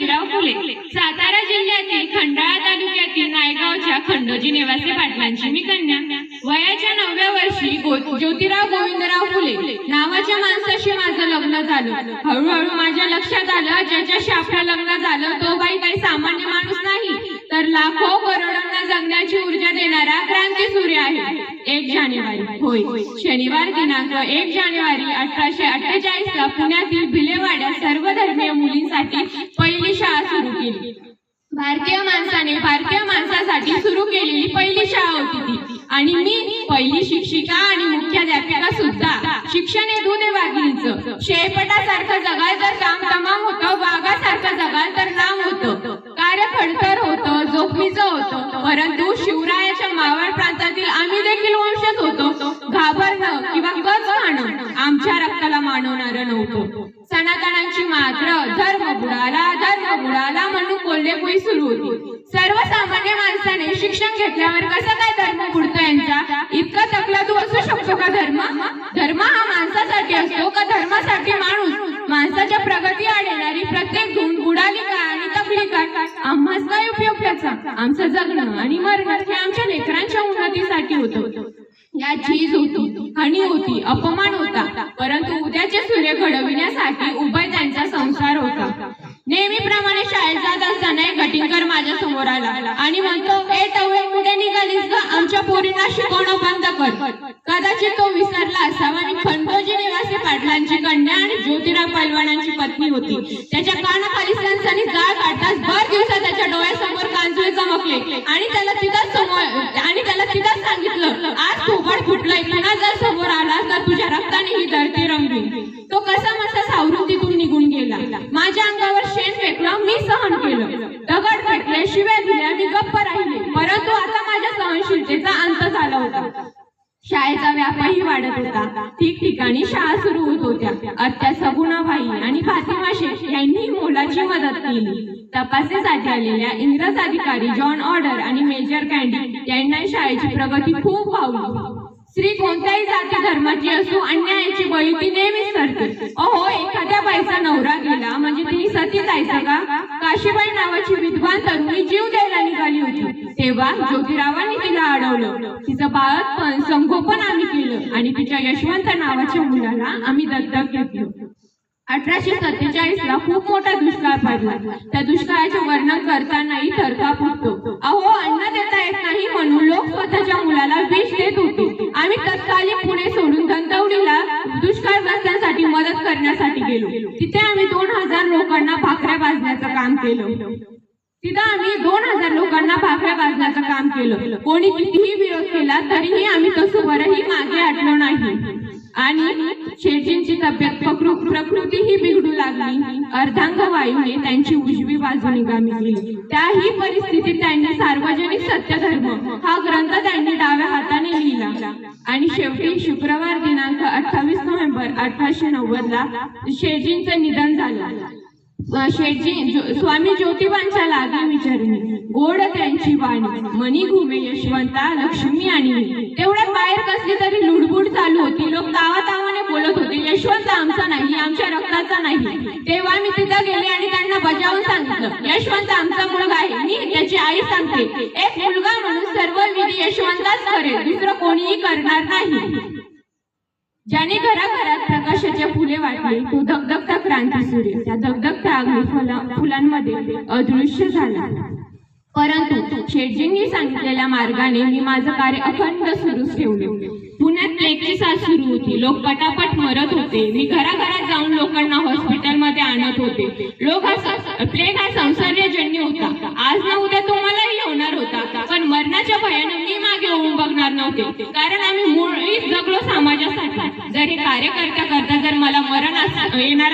ज्योतिराव फुले. सातारा जिल्ह्यातील खंडाळा तालुक्यातील नायगावच्या खंडोजी नेवासे पाटलांची मी कन्या. वयाच्या नवव्या वर्षी ज्योतिराव गोविंदराव फुले नावाच्या माणसाशी माझं लग्न झालं. हळूहळू माझ्या लक्षात आलं ज्याच्याशी आपलं लग्न झालं तो बाई काही सामान्य माणूस नाही. तर लाखो करोडांना जगण्याची ऊर्जा देणारा क्रांती सूर्य आहे. एक जानेवारी. होय. शनिवार दिनांक एक जानेवारी अठराशे अठ्ठेचाळीस ला पुण्यातील भिलेवाड्या सर्व धर्मीय मुलींसाठी पहिली केली भारतीय माणसाने भारतीय माणसासाठी सुरू केलेली पहिली शाळा होती ती. आणि मी पहिली शिक्षिका आणि मुख्याध्यापिका सुद्धा. शिक्षण हे दूध आहे वाघिणीचं. शेळपटासारखं जगाल तर काम तमाम होतं वाघासारखं जगाल तर नाम होतं. कार्य खडतर होतं जोखमीचं होतं. परंतु शिवरायाच्या मावळ प्रांतातील आम्ही देखील वंशज होतो. घाबरणं किंवा गज खाणं आमच्या रक्ताला मानवणारं नव्हतं. सनातनांची मात्र धर्म कोल्हेपुई सुरू. होती सर्वसामान्य माणसाने शिक्षण घेतल्यावर कसा काय धर्म बुडतो यांचा? इतका तकला तू असू शकतो का धर्म? धर्म हा माणसासाठी असतो का धर्मासाठी माणूस? माणसाच्या प्रगती आडेणारी प्रत्येक धून बुडाली का आणि तपली का? आम्हाच काय उपयोग त्याचा? आमचं जगणं आणि मरणं हे आमच्या लेकरांच्या उन्नतीसाठी होतं. या झीज होती हानी होती अपमान होता. परंतु उद्याचे सूर्य घडविण्यासाठी एक माझ्यासमोर आला. आणि म्हणतो ए टवळे कुठे निघालीस ग? आमच्या पोरींना शिकवणं बंद कर. कदाचित तो विसरला असावा आणि खंडोजी निवासी पाटलांची कन्या आणि ज्योतिराव पैलवानांची पत्नी होती. त्याच्या कानाखाली सणसणी जाळ काढताच भर दिवसा त्याच्या डोळ्यासमोर कांजुळे चमकले. आणि त्याला तिथंच समोर आणि त्याला तिथंच सांगितलं आज थोबड फुटलंय. पुन्हा जर समोर आला तर तुझ्या रक्ताने ही धरती रंगली. तो कसा मसा सावरून तिथून निघून गेला. माझ्या अंगावर शेण फेकलं मी सहन केलं. माझ्या अंत झाला होता. शाळेचा व्यापही वाढत होता. ठिकठिकाणी शाळा सुरू होत होत्या. आत्या सगुणाबाई आणि फातिमा शेख यांनी मोलाची मदत केली. तपासणीसाठी आलेल्या इंग्रज अधिकारी जॉन ऑर्डर आणि मेजर कॅन्डी यांना शाळेची प्रगती खूप भावली. स्त्री कोणत्याही जाती धर्माची असो अन्यायाची बळी ती नेहमीच करते अहो एखाद्या बाईचा नवरा गेला म्हणजे तिने सती जायचं का? काशीबाई नावाची विद्वान तरुणी जीव द्यायला निघाली. होती तेव्हा ज्योतिरावांनी तिला अडवलं. तिचं बाळतपण संगोपन आम्ही केलं आणि तिच्या यशवंत नावाच्या मुलाला आम्ही दत्तक घेतलं. अठराशे सत्तेचाळीस ला खूप मोठा दुष्काळ पडला. त्या दुष्काळाचे वर्णन करतानाही थरका फुटतो अहो अन्न देता येत नाही म्हणून लोक स्वतःच्या मुलाला विष देत होते. आम्ही तत्कालीन पुणे सोडून धंतवडीला दुष्काळग्रस्तांसाठी मदत करण्यासाठी गेलो. तिथे आम्ही दोन हजार लोकांना भाकऱ्या भाजण्याचं काम केलं. तिथं आम्ही दोन हजार लोकांना भाकऱ्या वाजण्याचं काम केलं. कोणी कितीही विरोध केला तरीही आम्ही तसोवरही मागे हटलो नाही. आणि शेटींची तब्येत प्रकृतीही बिघडू लागली. अर्धांग वायूने त्यांची उजवी बाजू निगामी केली. त्याही परिस्थितीत त्यांनी सार्वजनिक सत्यधर्म हा ग्रंथ त्यांनी डाव्या हाताने लिहिला. आणि शेवटी शुक्रवार दिनांक अठ्ठावीस नोव्हेंबर अठराशे नव्वद ला शेटींचं निधन झालं. शेठजी स्वामी ज्योतिबांच्या लागे विचारणी गोड त्यांची वाणी मनी घुमे यशवंता लक्ष्मी आणि तेवढ्या तेवढ्यात बाहेर कसली तरी लुडबुड चालू होती. लोक तावातावाने बोलत होते यशवंत आमचा नाही आमच्या रक्ताचा नाही. तेव्हा मी तिथं गेले आणि त्यांना बजावून सांगितलं यशवंत आमचा मुलगा आहे मी त्याची आई सांगते. एक मुलगा म्हणून सर्व विधी यशवंताच करेल दुसरं कोणीही करणार नाही. ज्याने घराघरात प्रकाशाचे फुले वाटली तो धगधगता क्रांती सूर्य त्या धगधगता अग्नी फुलांमध्ये अदृश्य झाला. परंतु शेटजींनी सांगितलेल्या मार्गाने मी माझं कार्य अखंड सुरू ठेवले. पुण्यात प्लेगची साथ सुरू होती. लोक पटापट मरत होते. मी घराघरात जाऊन लोकांना हॉस्पिटलमध्ये आणत होते. लोक हा प्लेग हा संसर्गजन्य होता. आज ना उद्या तुम्हालाही होणार होता. पण मरणाच्या भयानं मी मागे होऊन बघणार नव्हते. कारण आम्ही मुळीच जगलो समाजासाठी. जर हे कार्य करता जर मला मरण येणार